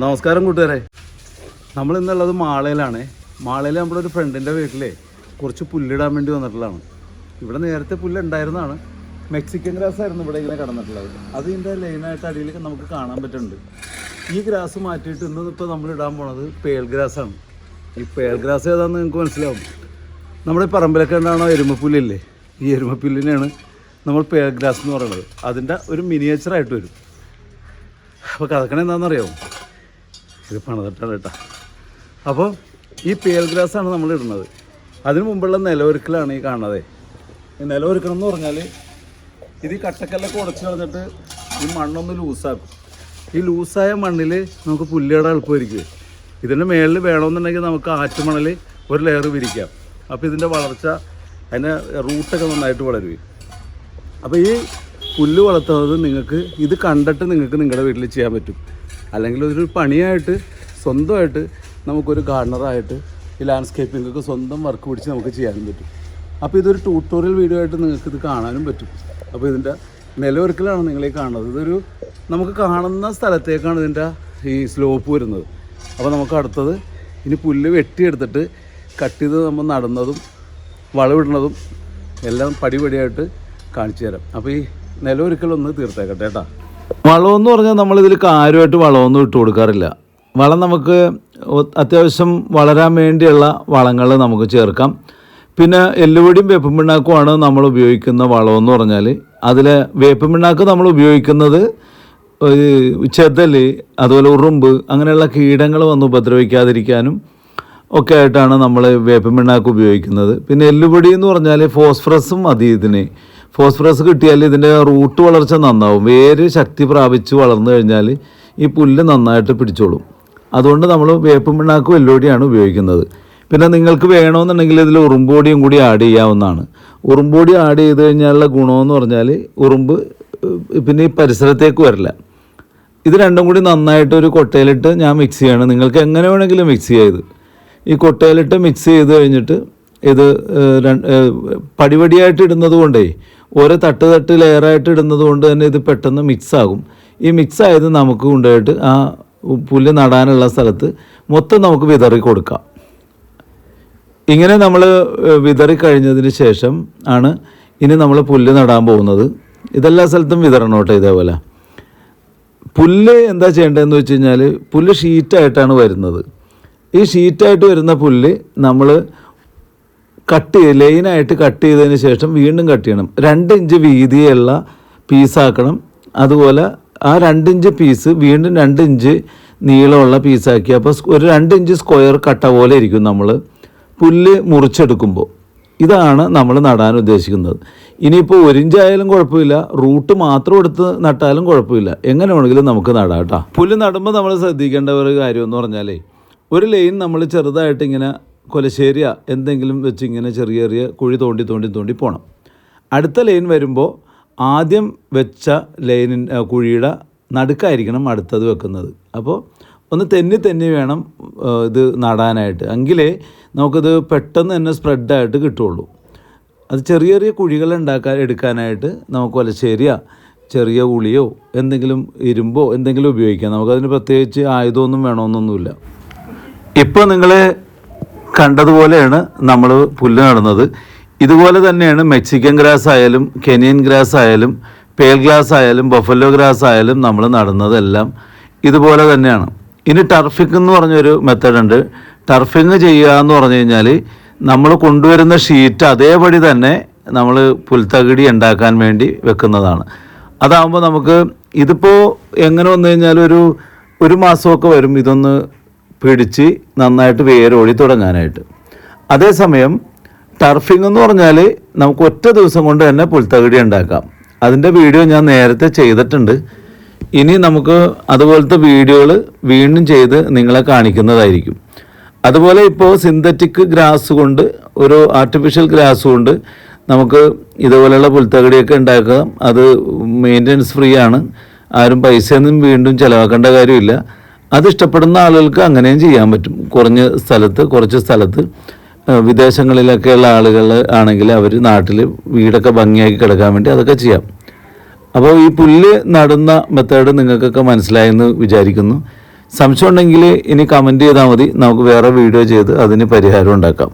നമസ്കാരം കൂട്ടുകാരെ. നമ്മൾ ഇന്നുള്ളത് മാളയിലാണ്. മാളയിൽ നമ്മുടെ ഒരു ഫ്രണ്ടിന്റെ വീട്ടിലെ കുറച്ച് പുല്ലിടാൻ വേണ്ടി വന്നിട്ടുള്ളതാണ്. ഇവിടെ നേരത്തെ പുല്ലുണ്ടായിരുന്നതാണ്. മെക്സിക്കൻ ഗ്രാസ് ആയിരുന്നു ഇവിടെ ഇങ്ങനെ കടന്നിട്ടുള്ളത്. അത് ഇതിന്റെ ലൈനായിട്ട് അടിയിൽ നമുക്ക് കാണാൻ പറ്റുന്നുണ്ട്. ഈ ഗ്രാസ് മാറ്റിയിട്ട് ഇന്ന് ഇപ്പോൾ നമ്മൾ ഇടാൻ പോണത് പേൾ ഗ്രാസാണ് ഈ പേൾ ഗ്രാസ് ഏതാണെന്ന് നിങ്ങൾക്ക് മനസ്സിലാവും? നമ്മുടെ പറമ്പിലൊക്കെ ഉണ്ടാണോ എരുമപ്പുല്ലില്ലേ? ഈ എരുമപ്പുല്ലിനെയാണ് നമ്മൾ പേൾ ഗ്രാസ് എന്ന് പറയുന്നത്. അതിന്റെ ഒരു മിനിയേച്ചറായിട്ട് വരും. അപ്പോൾ കഥക്കണ എന്താണെന്നറിയാമോ ഇത് പണിതിട്ടാണ് കേട്ടോ. അപ്പോൾ ഈ പേൽ ഗ്രാസ് ആണ് നമ്മൾ ഇടുന്നത്. അതിന് മുമ്പുള്ള നിലവൊരുക്കലാണ് ഈ കാണുന്നത്. ഈ നിലവൊരുക്കണം എന്ന് പറഞ്ഞാൽ ഇത് കട്ടക്കല്ലൊക്കെ ഉടച്ച് കളഞ്ഞിട്ട് ഈ മണ്ണൊന്ന് ലൂസാക്കും. ഈ ലൂസായ മണ്ണിൽ നമുക്ക് പുല്ലിയുടെ എളുപ്പമായിരിക്കും ഇതിന്റെ മേളിൽ വേണമെന്നുണ്ടെങ്കിൽ നമുക്ക് ആറ്റുമണൽ ഒരു ലെയർ വിരിക്കാം. അപ്പോൾ ഇതിന്റെ വളർച്ച അതിന്റെ റൂട്ടൊക്കെ നന്നായിട്ട് വളരുകയും. അപ്പോൾ ഈ പുല്ല് വളർത്തുന്നത് നിങ്ങൾക്ക് ഇത് കണ്ടിട്ട് നിങ്ങൾക്ക് നിങ്ങളുടെ വീട്ടിൽ ചെയ്യാൻ പറ്റും. അല്ലെങ്കിൽ ഒരു പണിയായിട്ട് സ്വന്തമായിട്ട് നമുക്കൊരു ഗാർഡനറായിട്ട് ഈ ലാൻഡ്സ്കേപ്പിംഗ് സ്വന്തം വർക്ക് പിടിച്ച് നമുക്ക് ചെയ്യാനും പറ്റും. അപ്പോൾ ഇതൊരു ട്യൂട്ടോറിയൽ വീഡിയോ ആയിട്ട് നിങ്ങൾക്ക് ഇത് കാണാനും പറ്റും. അപ്പോൾ ഇതിന്റെ നിലവൊരുക്കലാണ് നിങ്ങളെ കാണുന്നത്. ഇതൊരു നമുക്ക് കാണുന്ന സ്ഥലത്തേക്കാണ് ഇതിന്റെ ഈ സ്ലോപ്പ് വരുന്നത്. അപ്പോൾ നമുക്ക് അടുത്തത് ഇനി പുല്ല് വെട്ടിയെടുത്തിട്ട് കട്ട് ചെയ്ത് നമ്മൾ നടുന്നതും വളവിടുന്നതും എല്ലാം പടിപടിയായിട്ട് കാണിച്ചു തരാം. അപ്പോൾ ഈ നിലവൊരുക്കലൊന്ന് തീർത്തേക്കട്ടെ കേട്ടോ. വളമെന്ന് പറഞ്ഞാൽ നമ്മളിതിൽ കാര്യമായിട്ട് വളമൊന്നും ഇട്ട് കൊടുക്കാറില്ല. വളം നമുക്ക് അത്യാവശ്യം വളരാൻ വേണ്ടിയുള്ള വളങ്ങൾ നമുക്ക് ചേർക്കാം. പിന്നെ എല്ലുപൊടിയും വേപ്പം പിണ്ണാക്കുമാണ് നമ്മൾ ഉപയോഗിക്കുന്ന വളമെന്ന് പറഞ്ഞാൽ. അതിൽ വേപ്പം പിണ്ണാക്ക് നമ്മൾ ഉപയോഗിക്കുന്നത് ചെതൽ അതുപോലെ ഉറുമ്പ് അങ്ങനെയുള്ള കീടങ്ങൾ വന്ന് ഉപദ്രവിക്കാതിരിക്കാനും ഒക്കെ ആയിട്ടാണ് നമ്മൾ വേപ്പം പിണ്ണാക്ക് ഉപയോഗിക്കുന്നത്. പിന്നെ എല്ലുപൊടി എന്ന് പറഞ്ഞാൽ ഫോസ്ഫറസും മതി ഇതിന്. ഫോസ്ഫറസ് കിട്ടിയാൽ ഇതിന്റെ റൂട്ട് വളർച്ച നന്നാവും. വേര് ശക്തി പ്രാപിച്ച് വളർന്നു കഴിഞ്ഞാൽ ഈ പുല്ല് നന്നായിട്ട് പിടിച്ചോളും. അതുകൊണ്ട് നമ്മൾ വേപ്പും പിണ്ണാക്കും എല്ലുപൊടിയാണ് ഉപയോഗിക്കുന്നത്. പിന്നെ നിങ്ങൾക്ക് വേണമെന്നുണ്ടെങ്കിൽ ഇതിൽ ഉറുമ്പൊടിയും കൂടി ആഡ് ചെയ്യാവുന്നതാണ്. ഉറുമ്പൊടി ആഡ് ചെയ്ത് കഴിഞ്ഞാലുള്ള ഗുണമെന്ന് പറഞ്ഞാൽ ഉറുമ്പ് പിന്നെ ഈ പരിസരത്തേക്ക് വരില്ല. ഇത് രണ്ടും കൂടി നന്നായിട്ട് ഒരു കൊട്ടയിലിട്ട് ഞാൻ മിക്സ് ചെയ്യണം. നിങ്ങൾക്ക് എങ്ങനെ വേണമെങ്കിലും മിക്സ് ചെയ്ത് ഈ കൊട്ടയിലിട്ട് മിക്സ് ചെയ്ത് കഴിഞ്ഞിട്ട് ഇത് പടിപടിയായിട്ട് ഇടുന്നത് കൊണ്ടേ ഓരോ തട്ട് തട്ട് ലെയറായിട്ട് ഇടുന്നത് കൊണ്ട് തന്നെ ഇത് പെട്ടെന്ന് മിക്സ് ആകും. ഈ മിക്സ് ആയത് നമുക്ക് കൊണ്ടുപോയിട്ട് ആ പുല്ല് നടാനുള്ള സ്ഥലത്ത് മൊത്തം നമുക്ക് വിതറി കൊടുക്കാം. ഇങ്ങനെ നമ്മൾ വിതറി കഴിഞ്ഞതിന് ശേഷം ആണ് ഇനി നമ്മൾ പുല്ല് നടാൻ പോകുന്നത്. ഇതെല്ലാ സ്ഥലത്തും വിതറണം കേട്ടോ ഇതേപോലെ. പുല്ല് എന്താ ചെയ്യേണ്ടതെന്ന് വെച്ച് കഴിഞ്ഞാൽ പുല്ല് ഷീറ്റായിട്ടാണ് വരുന്നത്. ഈ ഷീറ്റായിട്ട് വരുന്ന പുല്ല് നമ്മൾ കട്ട് ചെയ്ത് ലൈനായിട്ട് കട്ട് ചെയ്തതിന് ശേഷം വീണ്ടും കട്ട് ചെയ്യണം. രണ്ട് ഇഞ്ച് വീതിയുള്ള പീസാക്കണം അതുപോലെ ആ രണ്ട് ഇഞ്ച് പീസ് വീണ്ടും രണ്ട് ഇഞ്ച് നീളമുള്ള പീസാക്കി അപ്പോൾ ഒരു രണ്ട് ഇഞ്ച് സ്ക്വയർ കട്ട പോലെ ഇരിക്കും നമ്മൾ പുല്ല് മുറിച്ചെടുക്കുമ്പോൾ ഇതാണ് നമ്മൾ നടാൻ ഉദ്ദേശിക്കുന്നത്. ഇനിയിപ്പോൾ ഒരു ഇഞ്ചായാലും കുഴപ്പമില്ല. റൂട്ട് മാത്രം എടുത്ത് നട്ടാലും കുഴപ്പമില്ല. എങ്ങനെ വേണമെങ്കിലും നമുക്ക് നടാം കേട്ടോ. പുല്ല് നടുമ്പോൾ നമ്മൾ ശ്രദ്ധിക്കേണ്ട ഒരു കാര്യം എന്ന് പറഞ്ഞാലേ ഒരു ലൈൻ നമ്മൾ ചെറുതായിട്ട് ഇങ്ങനെ കൊലശ്ശേരിയ എന്തെങ്കിലും വെച്ച് ഇങ്ങനെ ചെറിയ ചെറിയ കുഴി തോണ്ടി തോണ്ടി തോണ്ടി പോകണം അടുത്ത ലൈൻ വരുമ്പോൾ ആദ്യം വെച്ച ലൈനിൻ കുഴിയുടെ നടുക്കായിരിക്കണം അടുത്തത് വെക്കുന്നത്. അപ്പോൾ ഒന്ന് തെന്നി തെന്നി വേണം ഇത് നടാനായിട്ട്. എങ്കിലേ നമുക്കിത് പെട്ടെന്ന് തന്നെ സ്പ്രെഡായിട്ട് കിട്ടുള്ളൂ. അത് ചെറിയ ചെറിയ കുഴികൾ ഉണ്ടാക്കാൻ എടുക്കാനായിട്ട് നമുക്ക് ഒലശ്ശേരിയ ചെറിയ ഉളിയോ എന്തെങ്കിലും ഇരുമ്പോ എന്തെങ്കിലും ഉപയോഗിക്കാം. നമുക്കതിന് പ്രത്യേകിച്ച് ആയുധമൊന്നും വേണമെന്നൊന്നുമില്ല. ഇപ്പോൾ നിങ്ങൾ കണ്ടതുപോലെയാണ് നമ്മൾ പുല്ല് നടുന്നത്. ഇതുപോലെ തന്നെയാണ് മെക്സിക്കൻ ഗ്രാസ് ആയാലും കെനിയൻ ഗ്രാസ് ആയാലും പേൽ ഗ്രാസ് ആയാലും ബഫല്ലോ ഗ്രാസ് ആയാലും നമ്മൾ നടുന്നതെല്ലാം ഇതുപോലെ തന്നെയാണ്. ഇനി ടർഫിംഗ് എന്ന് പറഞ്ഞൊരു മെത്തേഡ് ടർഫിങ് ചെയ്യുക എന്ന് പറഞ്ഞു കഴിഞ്ഞാൽ നമ്മൾ കൊണ്ടുവരുന്ന ഷീറ്റ് അതേപടി തന്നെ നമ്മൾ പുൽത്തകിടി ഉണ്ടാക്കാൻ വേണ്ടി വെക്കുന്നതാണ്. അതാകുമ്പോൾ നമുക്ക് ഇതിപ്പോൾ എങ്ങനെ വന്നു കഴിഞ്ഞാൽ ഒരു ഒരു മാസമൊക്കെ വരും ഇതൊന്ന് പിടിച്ച് നന്നായിട്ട് വേരോടി തുടങ്ങാനായിട്ട്. അതേസമയം ടർഫിംഗ് എന്ന് പറഞ്ഞാൽ നമുക്ക് ഒറ്റ ദിവസം കൊണ്ട് തന്നെ പുൽത്തകിടി ഉണ്ടാക്കാം. അതിന്റെ വീഡിയോ ഞാൻ നേരത്തെ ചെയ്തിട്ടുണ്ട്. ഇനി നമുക്ക് അതുപോലത്തെ വീഡിയോകൾ വീണ്ടും ചെയ്ത് നിങ്ങളെ കാണിക്കുന്നതായിരിക്കും. അതുപോലെ ഇപ്പോൾ സിന്തറ്റിക് ഗ്രാസ് കൊണ്ട് ഒരു ആർട്ടിഫിഷ്യൽ ഗ്രാസ് കൊണ്ട് നമുക്ക് ഇതുപോലെയുള്ള പുൽത്തകിടിയൊക്കെ ഉണ്ടാക്കാം. അത് മെയിന്റനൻസ് ഫ്രീ ആണ്. ആരും പൈസയൊന്നും വീണ്ടും ചിലവാക്കേണ്ട കാര്യമില്ല. അത് ഇഷ്ടപ്പെടുന്ന ആളുകൾക്ക് അങ്ങനെയും ചെയ്യാൻ പറ്റും. കുറഞ്ഞ സ്ഥലത്ത് കുറച്ച് സ്ഥലത്ത് വിദേശങ്ങളിലൊക്കെയുള്ള ആളുകൾ ആണെങ്കിൽ അവർ നാട്ടിൽ വീടൊക്കെ ഭംഗിയാക്കി കിടക്കാൻ വേണ്ടി അതൊക്കെ ചെയ്യാം. അപ്പോൾ ഈ പുല്ല് നടുന്ന മെത്തേഡ് നിങ്ങൾക്കൊക്കെ മനസ്സിലായെന്ന് വിചാരിക്കുന്നു. സംശയം ഉണ്ടെങ്കിൽ ഇനി കമന്റ് ചെയ്താൽ മതി. നമുക്ക് വേറെ വീഡിയോ ചെയ്ത് അതിന് പരിഹാരം ഉണ്ടാക്കാം.